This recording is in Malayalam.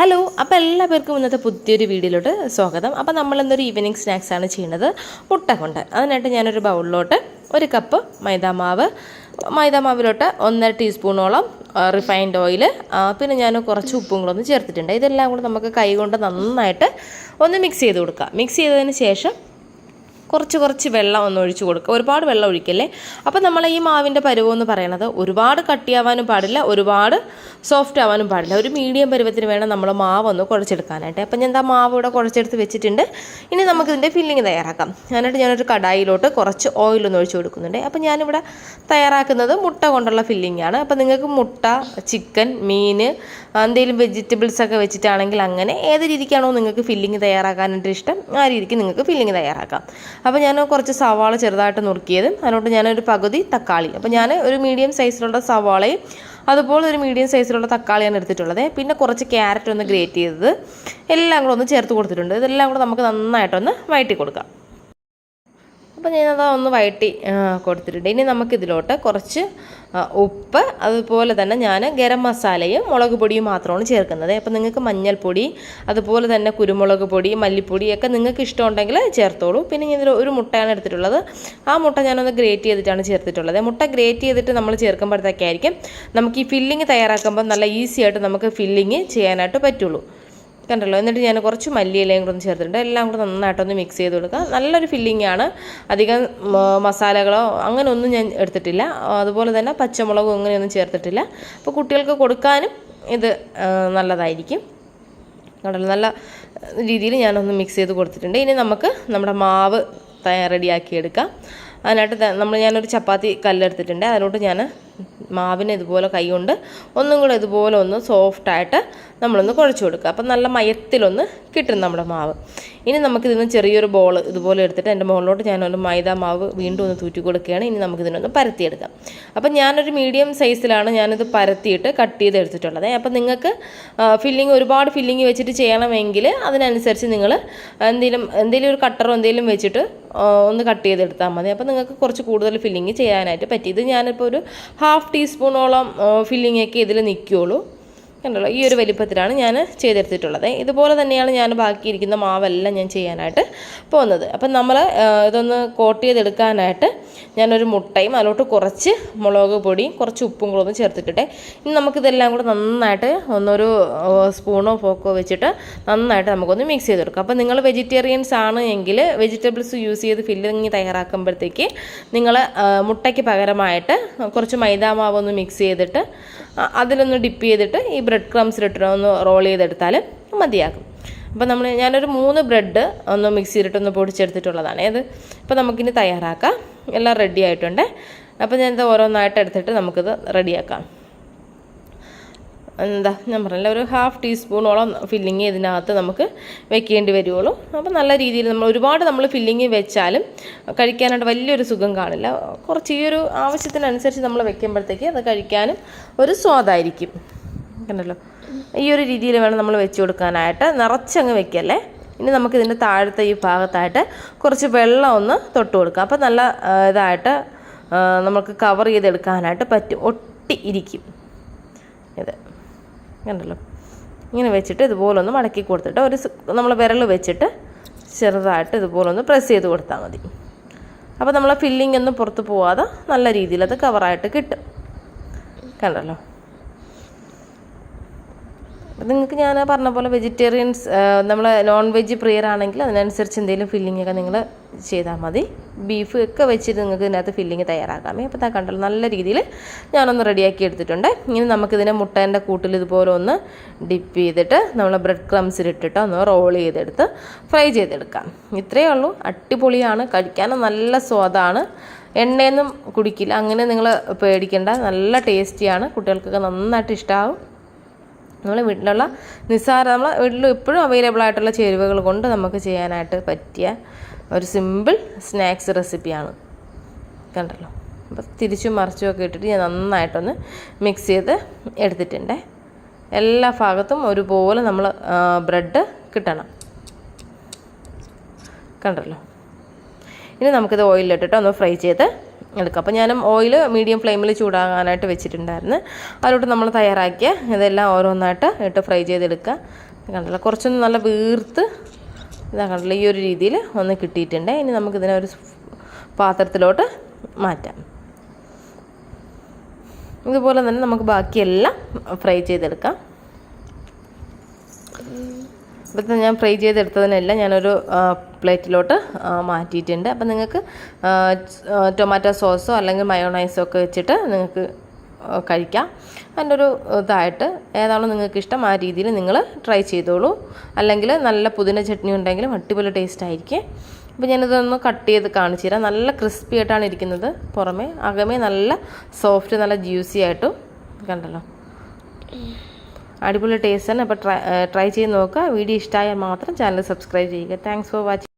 ഹലോ അപ്പോൾ എല്ലാ പേർക്കും ഇന്നത്തെ പുതിയൊരു വീഡിയോയിലോട്ട് സ്വാഗതം. അപ്പോൾ നമ്മൾ ഇന്നൊരു ഈവനിങ് സ്നാക്സാണ് ചെയ്യുന്നത്. മുട്ട കൊണ്ട് അതിനായിട്ട് ഞാനൊരു ബൗളിലോട്ട് ഒരു കപ്പ് മൈദാമാവ്. മൈദാമാവിലോട്ട് ഒന്നര ടീസ്പൂണോളം റിഫൈൻഡ് ഓയിൽ പിന്നെ ഞാൻ കുറച്ച് ഉപ്പും കൂടെ ഒന്ന് ചേർത്തിട്ടുണ്ട്. ഇതെല്ലാം കൂടെ നമുക്ക് കൈ കൊണ്ട് നന്നായിട്ട് ഒന്ന് മിക്സ് ചെയ്ത് കൊടുക്കാം. മിക്സ് ചെയ്തതിന് ശേഷം കുറച്ച് കുറച്ച് വെള്ളം ഒന്ന് ഒഴിച്ചു കൊടുക്കുക ഒരുപാട് വെള്ളം ഒഴിക്കല്ലേ? അപ്പോൾ നമ്മൾ ഈ മാവിന്റെ പരുവം എന്ന് പറയണത് ഒരുപാട് കട്ടിയാവാനും പാടില്ല ഒരുപാട് സോഫ്റ്റ് ആവാനും പാടില്ല. ഒരു മീഡിയം പരുവത്തിന് വേണം നമ്മൾ മാവ് ഒന്ന് കുഴച്ചെടുക്കാനായിട്ട്. അപ്പം ഞാൻ എന്താ മാവ് ഇവിടെ കുഴച്ചെടുത്ത് വെച്ചിട്ടുണ്ട്. ഇനി നമുക്കിതിന്റെ ഫില്ലിങ് തയ്യാറാക്കാം. എന്നിട്ട് ഞാനൊരു കടായിലോട്ട് കുറച്ച് ഓയിലൊന്ന് ഒഴിച്ചു കൊടുക്കുന്നുണ്ട്. അപ്പം ഞാനിവിടെ തയ്യാറാക്കുന്നത് മുട്ട കൊണ്ടുള്ള ഫില്ലിംഗ് ആണ്. അപ്പോൾ നിങ്ങൾക്ക് മുട്ട ചിക്കൻ മീൻ എന്തെങ്കിലും വെജിറ്റബിൾസ് ഒക്കെ വെച്ചിട്ടാണെങ്കിൽ അങ്ങനെ ഏത് രീതിക്കാണോ നിങ്ങൾക്ക് ഫില്ലിംഗ് തയ്യാറാക്കാനായിട്ട് ഇഷ്ടം ആ രീതിക്ക് നിങ്ങൾക്ക് ഫില്ലിംഗ് തയ്യാറാക്കാം. അപ്പോൾ ഞാൻ കുറച്ച് സവാള ചെറുതായിട്ട് നുറുക്കിയതും. അതിനോട്ട് ഞാനൊരു പകുതി തക്കാളി. അപ്പോൾ ഞാൻ ഒരു മീഡിയം സൈസിലുള്ള സവാളയും അതുപോലെ ഒരു മീഡിയം സൈസിലുള്ള തക്കാളിയാണ് എടുത്തിട്ടുള്ളത്. പിന്നെ കുറച്ച് ക്യാരറ്റ് ഒന്ന് ഗ്രേറ്റ് ചെയ്തത്. എല്ലാം കൂടെ ഒന്ന് ചേർത്ത് കൊടുത്തിട്ടുണ്ട്. ഇതെല്ലാം കൂടെ നമുക്ക് നന്നായിട്ടൊന്ന് വഴറ്റി കൊടുക്കാം. അപ്പോൾ ഞാനത് ഒന്ന് ആ, കൊടുത്തിട്ടുണ്ട്. ഇനി നമുക്കിതിലോട്ട് കുറച്ച് ഉപ്പ് അതുപോലെ തന്നെ ഞാൻ ഗരം മസാലയും മുളക് പൊടിയും മാത്രമാണ് ചേർക്കുന്നത്. അപ്പോൾ നിങ്ങൾക്ക് മഞ്ഞൾപ്പൊടി അതുപോലെ തന്നെ കുരുമുളക് പൊടി മല്ലിപ്പൊടി ഒക്കെ നിങ്ങൾക്ക് ഇഷ്ടമുണ്ടെങ്കിൽ ചേർത്തോളൂ. പിന്നെ ഞാൻ ഒരു മുട്ടയാണ് എടുത്തിട്ടുള്ളത്. ആ മുട്ട ഞാനൊന്ന് ഗ്രേറ്റ് ചെയ്തിട്ടാണ് ചേർത്തിട്ടുള്ളത്. മുട്ട ഗ്രേറ്റ് ചെയ്തിട്ട് നമ്മൾ ചേർക്കുമ്പോഴത്തേക്കായിരിക്കും നമുക്ക് ഈ ഫില്ലിങ് തയ്യാറാക്കുമ്പോൾ നല്ല ഈസി ആയിട്ട് നമുക്ക് ഫില്ലിങ് ചെയ്യാനായിട്ട് പറ്റുള്ളൂ. കണ്ടല്ലോ. എന്നിട്ട് ഞാൻ കുറച്ച് മല്ലിയിലയും കൂടെ ഒന്ന് ചേർത്തിട്ടുണ്ട്. എല്ലാം കൂടെ നന്നായിട്ടൊന്ന് മിക്സ് ചെയ്ത് കൊടുക്കുക. നല്ലൊരു ഫില്ലിംഗ് ആണ്. അധികം മസാലകളോ അങ്ങനെ ഒന്നും ഞാൻ എടുത്തിട്ടില്ല. അതുപോലെ തന്നെ പച്ചമുളകും അങ്ങനെയൊന്നും ചേർത്തിട്ടില്ല. അപ്പോൾ കുട്ടികൾക്ക് കൊടുക്കാനും ഇത് നല്ലതായിരിക്കും. കണ്ടല്ലോ നല്ല രീതിയിൽ ഞാനൊന്ന് മിക്സ് ചെയ്ത് കൊടുത്തിട്ടുണ്ട്. ഇനി നമുക്ക് നമ്മുടെ മാവ് റെഡിയാക്കി എടുക്കാം അതിനായിട്ട് നമ്മൾ ഞാനൊരു ചപ്പാത്തി കല്ലെടുത്തിട്ടുണ്ട്. അതിലോട്ട് ഞാൻ മാവിനെ ഇതുപോലെ കൈ കൊണ്ട് ഒന്നും കൂടെ ഇതുപോലെ ഒന്ന് സോഫ്റ്റായിട്ട് നമ്മളൊന്ന് കുഴച്ച് കൊടുക്കുക. അപ്പം നല്ല മയത്തിലൊന്ന് കിട്ടും നമ്മുടെ മാവ്. ഇനി നമുക്കിതിന് ചെറിയൊരു ബോൾ ഇതുപോലെ എടുത്തിട്ട് എന്റെ മുകളിലോട്ട് ഞാനൊരു മൈദ മാവ് വീണ്ടും ഒന്ന് തൂറ്റി കൊടുക്കുകയാണ്. ഇനി നമുക്കിതിനൊന്ന് പരത്തിയെടുക്കാം. അപ്പം ഞാനൊരു മീഡിയം സൈസിലാണ് ഞാനിത് പരത്തിയിട്ട് കട്ട് ചെയ്ത് എടുത്തിട്ടുള്ളത് അപ്പം നിങ്ങൾക്ക് ഫില്ലിങ് ഒരുപാട് ഫില്ലിങ് വെച്ചിട്ട് ചെയ്യണമെങ്കിൽ അതിനനുസരിച്ച് നിങ്ങൾ എന്തെങ്കിലും എന്തെങ്കിലും ഒരു കട്ടറോ എന്തെങ്കിലും വെച്ചിട്ട് ഒന്ന് കട്ട് ചെയ്തെടുത്താൽ മതി. അപ്പോൾ നിങ്ങൾക്ക് കുറച്ച് കൂടുതൽ ഫില്ലിങ് ചെയ്യാനായിട്ട് പറ്റി. ഇത് ഞാനിപ്പോൾ ഒരു ഹാഫ് ടീസ്പൂണോളം ഫില്ലിങ്ങൊക്കെ ഇതിൽ നിൽക്കുകയുള്ളൂ. കണ്ടല്ലോ ഈ ഒരു വലിപ്പത്തിലാണ് ഞാൻ ചെയ്തെടുത്തിട്ടുള്ളത്. ഇതുപോലെ തന്നെയാണ് ഞാൻ ബാക്കിയിരിക്കുന്ന മാവെല്ലാം ഞാൻ ചെയ്യാനായിട്ട് പോകുന്നത്. അപ്പം നമ്മൾ ഇതൊന്ന് കോട്ട് ചെയ്തെടുക്കാനായിട്ട് ഞാനൊരു മുട്ടയും അതിലോട്ട് കുറച്ച് മുളക് പൊടിയും കുറച്ച് ഉപ്പും കൂടെ ഒന്ന് ചേർത്തിട്ടെ ഇനി നമുക്കിതെല്ലാം കൂടെ നന്നായിട്ട് ഒന്നൊരു സ്പൂണോ ഫോക്കോ വെച്ചിട്ട് നന്നായിട്ട് നമുക്കൊന്ന് മിക്സ് ചെയ്ത് കൊടുക്കാം അപ്പോൾ നിങ്ങൾ വെജിറ്റേറിയൻസ് ആണ് എങ്കിൽ വെജിറ്റബിൾസ് യൂസ് ചെയ്ത് ഫില്ലിങ് തയ്യാറാക്കുമ്പോഴത്തേക്ക് നിങ്ങൾ മുട്ടയ്ക്ക് പകരമായിട്ട് കുറച്ച് മൈദാമാവ് ഒന്ന് മിക്സ് ചെയ്തിട്ട് അതിലൊന്ന് ഡിപ്പ് ചെയ്തിട്ട് ഈ ബ്രെഡ് ക്രംസിലിട്ട് ഒന്ന് റോൾ ചെയ്തെടുത്താൽ മതിയാകും. അപ്പോൾ നമ്മൾ ഞാനൊരു മൂന്ന് ബ്രെഡ് ഒന്ന് മിക്സിയിലിട്ടൊന്ന് പൊടിച്ചെടുത്തിട്ടുള്ളതാണ്. ഏത്? അപ്പോൾ നമുക്കിനി തയ്യാറാക്കാം. എല്ലാം റെഡി ആയിട്ടുണ്ട്. അപ്പോൾ ഞാനിത് ഓരോന്നായിട്ട് എടുത്തിട്ട് നമുക്കിത് റെഡിയാക്കാം എന്താ ഞാൻ പറഞ്ഞില്ല ഒരു ഹാഫ് ടീസ്പൂണോളം ഫില്ലിങ് ഇതിനകത്ത് നമുക്ക് വെക്കേണ്ടി വരുള്ളൂ അപ്പോൾ നല്ല രീതിയിൽ നമ്മൾ ഒരുപാട് നമ്മൾ ഫില്ലിങ് വെച്ചാലും കഴിക്കാനായിട്ട് വലിയൊരു സുഖം കാണില്ല. കുറച്ച് ഈ ഒരു ആവശ്യത്തിനനുസരിച്ച് നമ്മൾ വെക്കുമ്പോഴത്തേക്ക് അത് കഴിക്കാനും ഒരു സ്വാദായിരിക്കും. കണ്ടല്ലോ? ഈ ഒരു രീതിയിൽ വേണം നമ്മൾ വെച്ച് കൊടുക്കാനായിട്ട്. നിറച്ചങ്ങ് വെക്കല്ലേ? ഇനി നമുക്ക് ഇതിന്റെ താഴത്തെ ഈ ഭാഗത്തായിട്ട് കുറച്ച് വെള്ളം ഒന്ന് തൊട്ട് കൊടുക്കാം. അപ്പോൾ നല്ല ഇതായിട്ട് നമുക്ക് കവർ ചെയ്തെടുക്കാനായിട്ട് പറ്റും. ഒട്ടി ഇരിക്കും. ഇത്. കണ്ടല്ലോ? ഇങ്ങനെ വെച്ചിട്ട് ഇതുപോലൊന്ന് മടക്കി കൊടുത്തിട്ട് ഒരു നമ്മൾ വിരൽ വെച്ചിട്ട് ചെറുതായിട്ട് ഇതുപോലൊന്ന് പ്രസ് ചെയ്ത് കൊടുത്താൽ മതി. അപ്പോൾ നമ്മളെ ഫില്ലിംഗ് ഒന്നും പുറത്ത് പോവാതെ നല്ല രീതിയിൽ അത് കവറായിട്ട് കിട്ടും. കണ്ടല്ലോ? അപ്പം നിങ്ങൾക്ക് ഞാൻ പറഞ്ഞ പോലെ വെജിറ്റേറിയൻസ് നമ്മൾ നോൺ വെജ് പ്രിയർ ആണെങ്കിൽ അതിനനുസരിച്ച് എന്തെങ്കിലും ഫില്ലിംഗ് ഒക്കെ നിങ്ങൾ ചെയ്താൽ മതി. ബീഫ് ഒക്കെ വെച്ചിട്ട് നിങ്ങൾക്ക് ഇതിനകത്ത് ഫില്ലിങ് തയ്യാറാക്കാമേ അപ്പോൾ താ കണ്ടല്ലോ നല്ല രീതിയിൽ ഞാനൊന്ന് റെഡിയാക്കി എടുത്തിട്ടുണ്ട്. ഇനി നമുക്കിതിനെ മുട്ടേന്റെ കൂട്ടിൽ ഇതുപോലെ ഒന്ന് ഡിപ്പ് ചെയ്തിട്ട് നമ്മൾ ബ്രെഡ് ക്രംസിലിട്ടിട്ട് ഒന്ന് റോൾ ചെയ്തെടുത്ത് ഫ്രൈ ചെയ്തെടുക്കാം. ഇത്രയേ ഉള്ളൂ. അടിപൊളിയാണ്. കഴിക്കാനും നല്ല സ്വാദാണ്. എണ്ണയൊന്നും കുടിക്കില്ല. അങ്ങനെ നിങ്ങൾ പേടിക്കേണ്ട. നല്ല ടേസ്റ്റിയാണ് കുട്ടികൾക്കൊക്കെ നന്നായിട്ട് ഇഷ്ടമാവും നമ്മളെ വീട്ടിലുള്ള നിസ്സാര നമ്മൾ വീട്ടിൽ ഇപ്പോഴും അവൈലബിൾ ആയിട്ടുള്ള ചേരുവകൾ കൊണ്ട് നമുക്ക് ചെയ്യാനായിട്ട് പറ്റിയ ഒരു സിമ്പിൾ സ്നാക്സ് റെസിപ്പിയാണ് കണ്ടല്ലോ? അപ്പോൾ തിരിച്ചും മറിച്ചും ഒക്കെ ഇട്ടിട്ട് ഞാൻ നന്നായിട്ടൊന്ന് മിക്സ് ചെയ്ത് എടുത്തിട്ടുണ്ട്. എല്ലാ ഭാഗത്തും ഒരുപോലെ നമ്മൾ ബ്രെഡ് കിട്ടണം. കണ്ടല്ലോ? ഇനി നമുക്കിത് ഓയിലിട്ടിട്ട് ഒന്ന് ഫ്രൈ ചെയ്ത് എടുക്കുക. അപ്പോൾ ഞാനും ഓയിൽ മീഡിയം ഫ്ലെയിമിൽ ചൂടാകാനായിട്ട് വെച്ചിട്ടുണ്ടായിരുന്നു. അതിലോട്ട് നമ്മൾ തയ്യാറാക്കിയ ഇതെല്ലാം ഓരോന്നായിട്ട് ഇട്ട് ഫ്രൈ ചെയ്തെടുക്കുക. കണ്ടല്ലോ? കുറച്ചൊന്ന് നല്ല വീർത്ത് ഇതാ കണ്ടല്ലോ? ഈ ഒരു രീതിയിൽ ഒന്ന് കിട്ടിയിട്ടുണ്ട്. ഇനി നമുക്കിതിനെ ഒരു പാത്രത്തിലോട്ട് മാറ്റാം. ഇതുപോലെ തന്നെ നമുക്ക് ബാക്കിയെല്ലാം ഫ്രൈ ചെയ്തെടുക്കാം. ഇപ്പോഴത്തെ ഞാൻ ഫ്രൈ ചെയ്തെടുത്തതിനെല്ലാം ഞാനൊരു പ്ലേറ്റിലോട്ട് മാറ്റിയിട്ടുണ്ട്. അപ്പം നിങ്ങൾക്ക് ടൊമാറ്റോ സോസോ അല്ലെങ്കിൽ മയോണൈസോ ഒക്കെ വെച്ചിട്ട് നിങ്ങൾക്ക് കഴിക്കാം. അതിന്റെ ഒരു ഇതായിട്ട് ഏതാണോ നിങ്ങൾക്ക് ഇഷ്ടം ആ രീതിയിൽ നിങ്ങൾ ട്രൈ ചെയ്തോളൂ. അല്ലെങ്കിൽ നല്ല പുതിന ചട്നി ഉണ്ടെങ്കിലും അടിപൊളി ടേസ്റ്റ് ആയിരിക്കും. അപ്പോൾ ഞാനിതൊന്ന് കട്ട് ചെയ്ത് കാണിച്ചു തരാം. നല്ല ക്രിസ്പി ആയിട്ടാണ് ഇരിക്കുന്നത് പുറമേ. അകമേ നല്ല സോഫ്റ്റ് നല്ല ജ്യൂസി ആയിട്ടും കണ്ടല്ലോ? അടിപൊളി ടേസ്റ്റ് ആണ് അപ്പോൾ ട്രൈ ട്രൈ ചെയ്ത് നോക്കുക. വീഡിയോ ഇഷ്ടമായാൽ മാത്രം ചാനൽ സബ്സ്ക്രൈബ് ചെയ്യുക. Thanks for watching